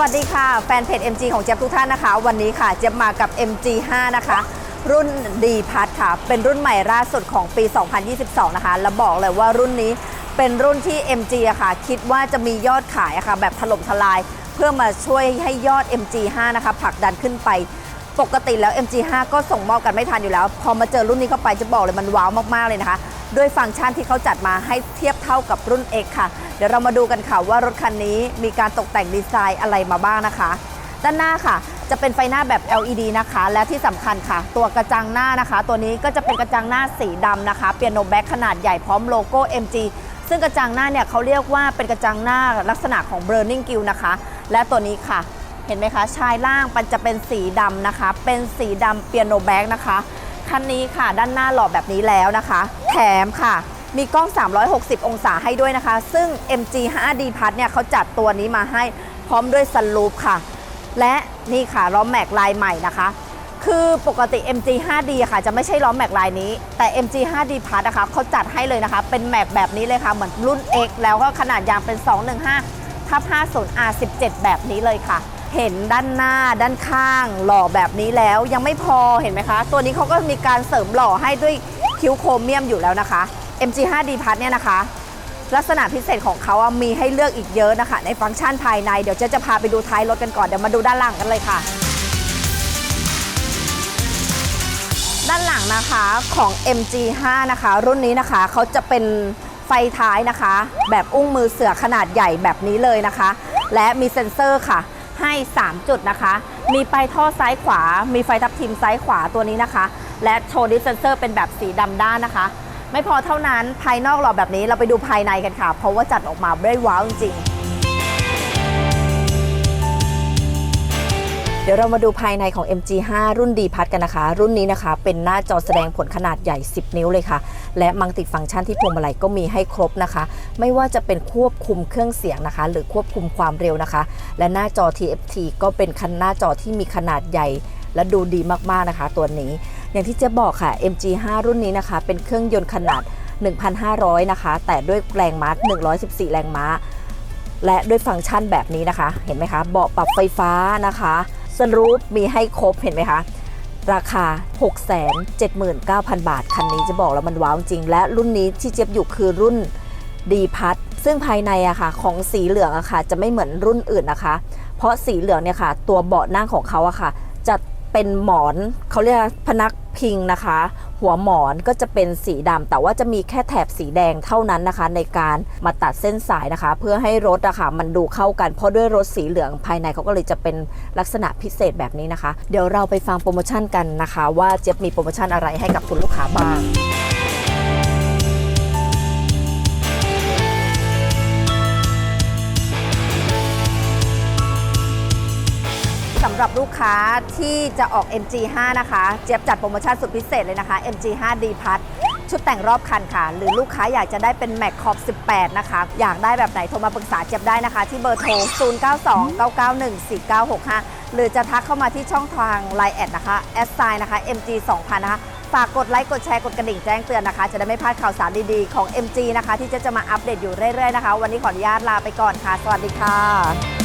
วัสดีค่ะ แฟนเพจ MG ของเจี๊ยบทุกท่านนะคะ วันนี้ค่ะเจี๊ยบมากับ MG5 นะคะ รุ่นดีพัทค่ะ เป็นรุ่นใหม่ล่าสุดของปี 2022 นะคะ แล้วบอกเลยว่ารุ่นนี้เป็นรุ่นที่ MG อะค่ะ คิดว่าจะมียอดขายอะค่ะ แบบถล่มทลาย เพื่อมาช่วยให้ยอด MG5 นะคะผลักดันขึ้นไป ปกติแล้ว MG5 ก็ส่งมอบกันไม่ทันอยู่แล้ว พอมาเจอรุ่นนี้เข้าไปจะบอกเลยมันว้าวมากๆเลยนะคะ ด้วยฟังก์ชันที่เขาจัดมาให้เทียบเท่ากับรุ่น X ค่ะ เดี๋ยวเรามาดูกันค่ะว่ารถคันนี้มีการตกแต่งดีไซน์อะไรมาบ้างนะคะ ด้านหน้าค่ะจะเป็นไฟหน้าแบบ LED นะคะ และที่สำคัญค่ะ ตัวกระจังหน้านะคะ ตัวนี้ก็จะเป็นกระจังหน้าสีดำนะคะ เปียโนแบ็คขนาดใหญ่พร้อมโลโก้ MG ซึ่งกระจังหน้าเนี่ยเขาเรียกว่าเป็นกระจังหน้าลักษณะของ Burning Gill นะคะ และตัวนี้ค่ะ เห็นไหมคะ ชายล่างมันจะเป็นสีดำนะคะ เป็นสีดำเปียโนแบ็กนะคะ คันนี้ค่ะด้านหน้าหล่อแบบนี้แล้วนะคะ แถมค่ะ มีกล้อง 360 องศาให้ด้วยนะคะ ซึ่ง MG 5D Plus เนี่ยเขาจัดตัวนี้มาให้พร้อมด้วยซันรูฟค่ะ และนี่ค่ะล้อแม็กลายใหม่นะคะ คือปกติ MG 5D ค่ะ จะไม่ใช่ล้อแม็กลายนี้ แต่ MG 5D Plus นะคะเขาจัดให้เลยนะคะ เป็นแม็กแบบนี้เลยค่ะ เหมือนรุ่น X แล้วก็ขนาดยางเป็น 215ทับ50 R17 แบบนี้เลยค่ะ เห็นด้านหน้าด้านข้างหล่อแบบนี้แล้วยังไม่พอเห็นไหมคะ ตัวนี้เขาก็มีการเสริมหล่อให้ด้วยคิ้วโครเมียมอยู่แล้วนะคะ MG 5D Plus เนี่ยนะคะ ลักษณะพิเศษของเขาอะมีให้เลือกอีกเยอะนะคะ ในฟังก์ชันภายในเดี๋ยวเจะจะพาไปดูท้ายรถกันก่อนเดี๋ยวมาดูด้านหลังกันเลยค่ะ ด้านหลังนะคะของ MG5 นะคะ รุ่นนี้นะคะเขาจะเป็นไฟท้ายนะคะ แบบอุ้งมือเสือขนาดใหญ่แบบนี้เลยนะคะ และมีเซ็นเซอร์ค่ะ ให้ 3 จุดนะคะ มีไปท่อซ้ายขวา มีไฟทับทิมซ้ายขวาตัวนี้นะคะ และโชว์ดิสเซนเซอร์เป็นแบบสีดำด้านนะคะ ไม่พอเท่านั้นภายนอกหล่อแบบนี้เราไปดูภายในกันค่ะ เพราะว่าจัดออกมาได้ว้าวจริงๆ เดี๋ยวเรามาดูภายในของ MG5 รุ่น D พัทกันนะคะ รุ่นนี้นะคะ เป็นหน้าจอแสดงผลขนาดใหญ่ 10 นิ้วเลยค่ะ และมังติฟังก์ชันที่พวงมาลัยก็มีให้ครบนะคะ ไม่ว่าจะเป็นควบคุมเครื่องเสียงนะคะ หรือควบคุมความเร็วนะคะ และหน้าจอ TFT ก็เป็นคันหน้าจอที่มีขนาดใหญ่ และดูดีมากๆนะคะ ตัวนี้ อย่างที่เจะบอกค่ะ MG5 รุ่นนี้นะคะ เป็นเครื่องยนต์ขนาด 1,500 นะคะ แต่ด้วยแรงม้า114 แรงม้าและด้วยฟังก์ชันแบบนี้นะคะ เห็นไหมคะ เบาะปรับไฟฟ้านะคะ สรูปมีให้ครบเห็นไหมคะ ราคา 679,000 บาท คันนี้จะบอกแล้วมันว้าวจริง และรุ่นนี้ที่เจี๊ยบอยู่คือรุ่นดีพัทซึ่งภายในอะค่ะของสีเหลืองอะค่ะจะไม่เหมือนรุ่นอื่นนะคะ เพราะสีเหลืองเนี่ยค่ะ ตัวเบาะนั่งของเขาอะค่ะ จะเป็นหมอนเขาเรียกพนักพิงนะคะ หัวหมอนก็จะเป็นสีดำแต่ว่าจะมีแค่แถบสีแดงเท่านั้นนะคะ ในการมาตัดเส้นสายนะคะ เพื่อให้รถอะค่ะมันดูเข้ากันเพราะด้วยรถสีเหลืองภายในเขาก็เลยจะเป็นลักษณะพิเศษแบบนี้นะคะ เดี๋ยวเราไปฟังโปรโมชั่นกันนะคะ ว่าเจี๊ยบมีโปรโมชั่นอะไรให้กับคุณลูกค้าบ้าง สำหรับลูกค้าที่จะออก MG5 นะคะ เจี๊ยบจัดโปรโมชั่นสุดพิเศษเลยนะคะ MG5 D พัทชุดแต่งรอบคันค่ะ หรือลูกค้าอยากจะได้เป็น Mac Corp 18 นะคะ อยากได้แบบไหนโทรมาปรึกษาเจี๊ยบได้นะคะ ที่เบอร์โทร 0929914965 หรือจะทักเข้ามาที่ช่องทาง Line แอดนะคะแอดไซน์นะคะ MG 2000นะคะฝากกดไลค์ กดแชร์ กดกระดิ่งแจ้งเตือนนะคะ จะได้ไม่พลาดข่าวสารดีๆ ของ MG นะคะ ที่จะจะมาอัปเดตอยู่เรื่อยๆนะคะ วันนี้ขออนุญาตลาไปก่อนค่ะ สวัสดีค่ะ